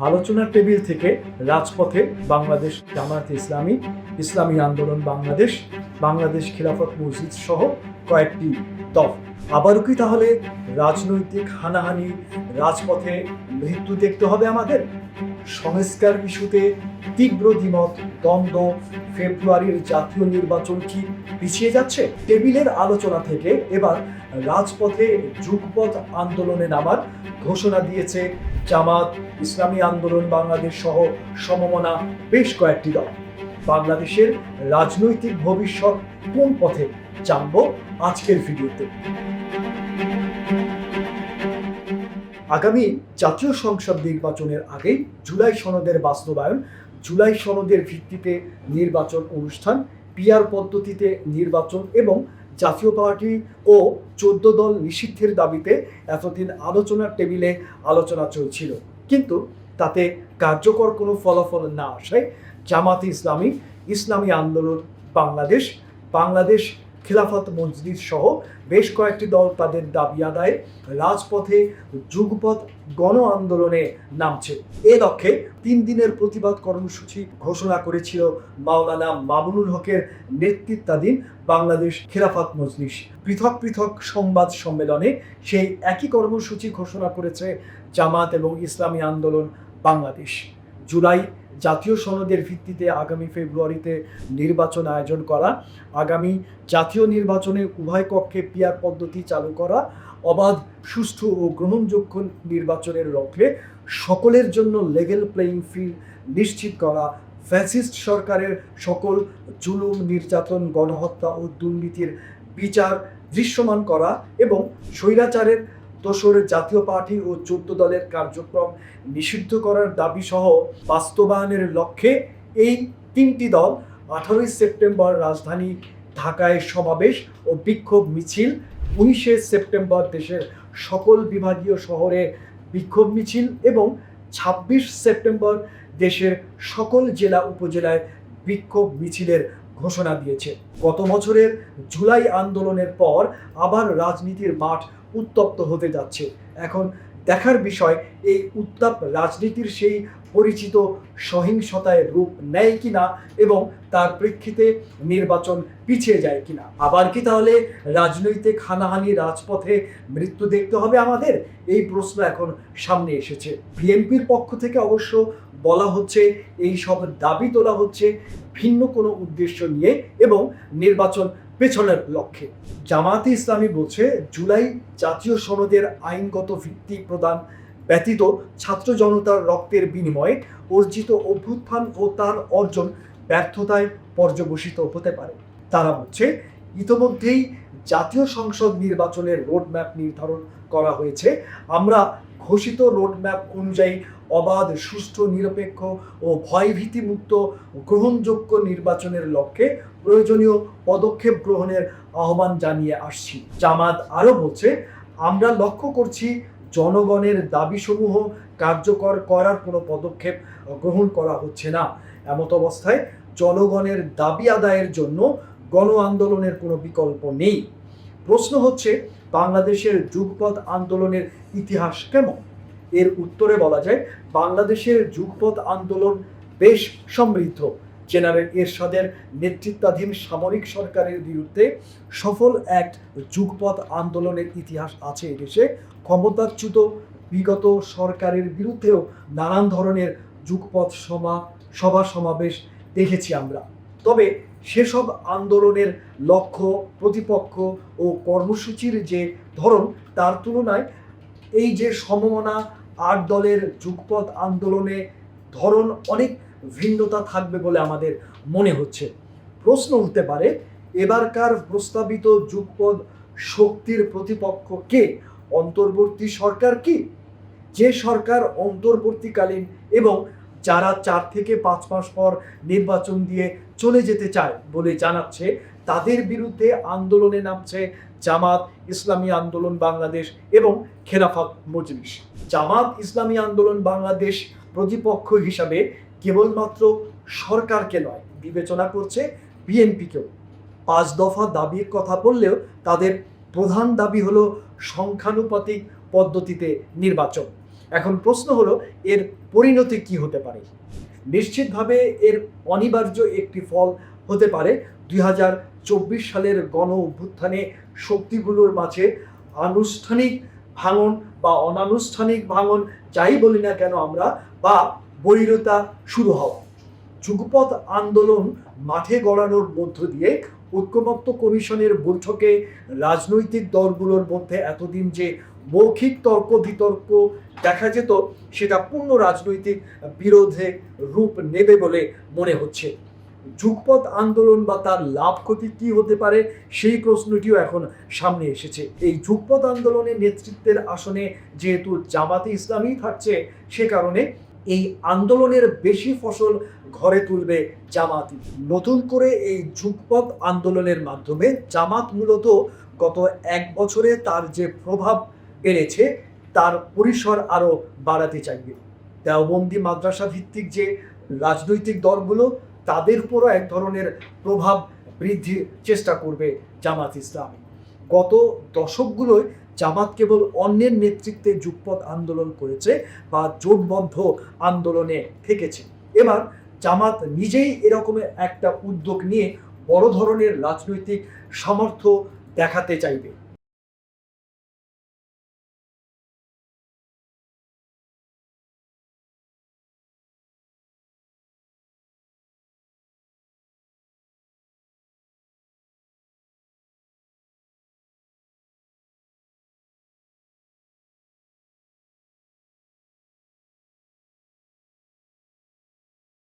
আলোচনার টেবিল থেকে রাজপথে বাংলাদেশ জামায়াতে ইসলামী ইসলামী আন্দোলন বাংলাদেশ বাংলাদেশ খিলাফত মসজিদ সহ কয়েকটি দল। আবারও কি তাহলে রাজনৈতিক হানাহানি রাজপথে মৃত্যু দেখতে হবে আমাদের? সংস্কার ইস্যুতে তীব্র দ্বিমত, দ্বন্দ্ব, ফেব্রুয়ারির জাতীয় নির্বাচন কি পিছিয়ে যাচ্ছে? টেবিলের আলোচনা থেকে এবার রাজপথে যুগপথ আন্দোলনে নামার ঘোষণা দিয়েছে জামাত, ইসলামী আন্দোলন, বাংলাদেশ সহ সমমনা বেশ কয়েকটি দল। বাংলাদেশের রাজনৈতিক ভবিষ্যৎ কোন পথে জানব আজকের ভিডিওতে? আগামী জাতীয় সংসদ নির্বাচনের আগে জুলাই সনদের বাস্তবায়ন, জুলাই সনদের ভিত্তিতে নির্বাচন অনুষ্ঠান, পিআর পদ্ধতিতে নির্বাচন এবং জাতীয় পার্টি ও চোদ্দ দল নিষিদ্ধের দাবিতে এতদিন আলোচনার টেবিলে আলোচনা চলছিল। কিন্তু তাতে কার্যকর কোনো ফলাফল না আসায় জামাতে ইসলামী ইসলামী আন্দোলন বাংলাদেশ বাংলাদেশ খেলাফত মসজিদ সহ বেশ কয়েকটি দল তাদের দাবি আদায়ে রাজপথে যুগপথ গণ আন্দোলনে নামছে। এ লক্ষ্যে তিন দিনের প্রতিবাদ কর্মসূচি ঘোষণা করেছিল মাওলানা মামুনুল হকের নেতৃত্বাধীন বাংলাদেশ খেলাফত মজলিস। পৃথক পৃথক সংবাদ সম্মেলনে সেই একই কর্মসূচি ঘোষণা করেছে জামাত এবং ইসলামী আন্দোলন বাংলাদেশ। জুলাই জাতীয় সনদের ভিত্তিতে আগামী ফেব্রুয়ারিতে নির্বাচন আয়োজন করা, আগামী জাতীয় নির্বাচনে উভয় কক্ষে পিয়ার পদ্ধতি চালু করা, অবাধ, সুষ্ঠু ও গ্রহণযোগ্য নির্বাচনের লক্ষ্যে সকলের জন্য লেগেল প্লেয়িং ফিল্ড নিশ্চিত করা ফ্যাসিস্ট সরকারের সকল জুলুম, নির্যাতন, গণহত্যা ও দুর্নীতির বিচার দৃশ্যমান করা এবং স্বৈরাচারের দোসর জাতীয় পার্টি ও চোদ্দ দলের কার্যক্রম নিষিদ্ধ করার দাবি সহ বাস্তবায়নের লক্ষ্যে এই তিনটি দল আঠারোই সেপ্টেম্বর রাজধানী ঢাকায় সমাবেশ ও বিক্ষোভ মিছিল, উনিশে সেপ্টেম্বর দেশের সকল বিভাগীয় শহরে বিক্ষোভ মিছিল এবং ছাব্বিশ সেপ্টেম্বর দেশের সকল জেলা উপজেলায় বিক্ষোভ মিছিলের ঘোষণা দিয়েছে। গত বছরের জুলাই আন্দোলনের পর আবার রাজনীতির মাঠ উত্তপ্ত হতে যাচ্ছে। এখন দেখার বিষয়, এই উত্তাপ রাজনীতির সেই পরিচিত সহিংসতায় রূপ নেয় কিনা এবং তার প্রেক্ষিতে নির্বাচন পিছিয়ে যায় কিনা? আবার কি তাহলে রাজনৈতিক হানাহানি রাজপথে মৃত্যু দেখতে হবে আমাদের? এই প্রশ্ন এখন সামনে এসেছে। বিএনপির পক্ষ থেকে অবশ্য বলা হচ্ছে, এই সব দাবি তোলা হচ্ছে ভিন্ন কোনো উদ্দেশ্য নিয়ে এবং নির্বাচন পেছনের লক্ষ্যে। জামায়াতে ইসলামী বলছে, জুলাই জাতীয় সনদের আইনগত ভিত্তি প্রদান ব্যতীত ছাত্র জনতার রক্তের বিনিময়ে অর্জিত অভ্যুত্থান ও তার অর্জন ব্যর্থতায় পর্যবসিত হতে পারে। তারা বলছে, ইতোমধ্যেই জাতীয় সংসদ নির্বাচনের রোডম্যাপ নির্ধারণ করা হয়েছে। আমরা ঘোষিত রোডম্যাপ অনুযায়ী অবাধ, সুষ্ঠু, নিরপেক্ষ ও ভয়ভীতিমুক্ত, গ্রহণযোগ্য নির্বাচনের লক্ষ্যে প্রয়োজনীয় পদক্ষেপ গ্রহণের আহ্বান জানিয়ে আসছি। জামাত আরও বলছে, আমরা লক্ষ্য করছি জনগণের দাবিসমূহ কার্যকর করার কোনো পদক্ষেপ গ্রহণ করা হচ্ছে না। এমত অবস্থায় জনগণের দাবি আদায়ের জন্য গণ আন্দোলনের কোনো বিকল্প নেই। প্রশ্ন হচ্ছে, বাংলাদেশের যুগপথ আন্দোলনের ইতিহাস কেমন? এর উত্তরে বলা যায়, বাংলাদেশের যুগপথ আন্দোলন বেশ সমৃদ্ধ। জেনারেল এরশাদের নেতৃত্বাধীন সামরিক সরকারের বিরুদ্ধে সফল এক যুগপথ আন্দোলনের ইতিহাস আছে এদেশে ক্ষমতাচ্যুত বিগত সরকারের বিরুদ্ধেও নানান ধরনের যুগপথ সমা, সভা সমাবেশ দেখেছি আমরা। তবে সেসব আন্দোলনের লক্ষ্য, প্রতিপক্ষ ও কর্মসূচির যে ধরন, তার তুলনায় এই যে সমমনা আট দলের যুগপথ আন্দোলনে ধরন অনেক ভিন্নতা থাকবে বলে আমাদের মনে হচ্ছে। প্রশ্ন উঠতে পারে, এবারকার প্রস্তাবিত যুগপথ শক্তির প্রতিপক্ষ কে? অন্তর্বর্তী সরকার কি? যে সরকার অন্তর্বর্তীকালীন এবং যারা চার থেকে পাঁচ মাস পর নির্বাচন দিয়ে চলে যেতে চায় বলে জানাচ্ছে, তাদের বিরুদ্ধে আন্দোলনে নামছে জামাত ইসলামী আন্দোলন বাংলাদেশ এবং খেলাফত মজলিস। জামাত ইসলামী আন্দোলন বাংলাদেশ প্রতিপক্ষ হিসাবে কেবলমাত্র সরকারকে নয়, বিবেচনা করছে বিএনপিকেও। পাঁচ দফা দাবির কথা বললেও তাদের প্রধান দাবি হলো সংখ্যানুপাতিক পদ্ধতিতে নির্বাচন। এখন প্রশ্ন হলো, এর পরিণতি কি হতে পারে? নিশ্চিতভাবে এর অনিবার্য একটি ফল হতে পারে। দুই হাজার চব্বিশ সালের গণ অভ্যুত্থানে শক্তিগুলোর মাঝে আনুষ্ঠানিক ভাঙন বা অনানুষ্ঠানিক ভাঙন যাই বলি না কেন আমরা বা বৈরতা শুরু হওয়া যুগপথ আন্দোলন মাঠে গড়ানোর মধ্য দিয়ে ঐক্যমত্য কমিশনের বৈঠকে রাজনৈতিক দলগুলোর মধ্যে এতদিন যে মৌখিক তর্ক বিতর্ক দেখা যেত, সেটা পূর্ণ রাজনৈতিক বিরোধে রূপ নেবে বলে মনে হচ্ছে। যুগপথ আন্দোলন বা তার লাভ ক্ষতি কি হতে পারে, সেই প্রশ্নটিও এখন সামনে এসেছে। এই যুগপথ আন্দোলনের নেতৃত্বের আসনে যেহেতু জামাতে ইসলামী থাকছে, সে কারণে এই আন্দোলনের বেশি ফসল ঘরে তুলবে জামাতি। নতুন করে এই যুগপথ আন্দোলনের মাধ্যমে জামাত মূলত গত এক বছরে তার যে প্রভাব এনেছে তার পরিসর আরও বাড়াতে চাইবে। দেওবন্দি মাদ্রাসা ভিত্তিক যে রাজনৈতিক দলগুলো, তাদের উপরও এক ধরনের প্রভাব বৃদ্ধির চেষ্টা করবে জামাত ইসলামী। গত দশকগুলোয় জামাত কেবল অন্যের নেতৃত্বে যুগপথ আন্দোলন করেছে বা জোটবদ্ধ আন্দোলনে থেকেছে। এবার জামাত নিজেই এরকমের একটা উদ্যোগ নিয়ে বড় ধরনের রাজনৈতিক সামর্থ্য দেখাতে চাইবে।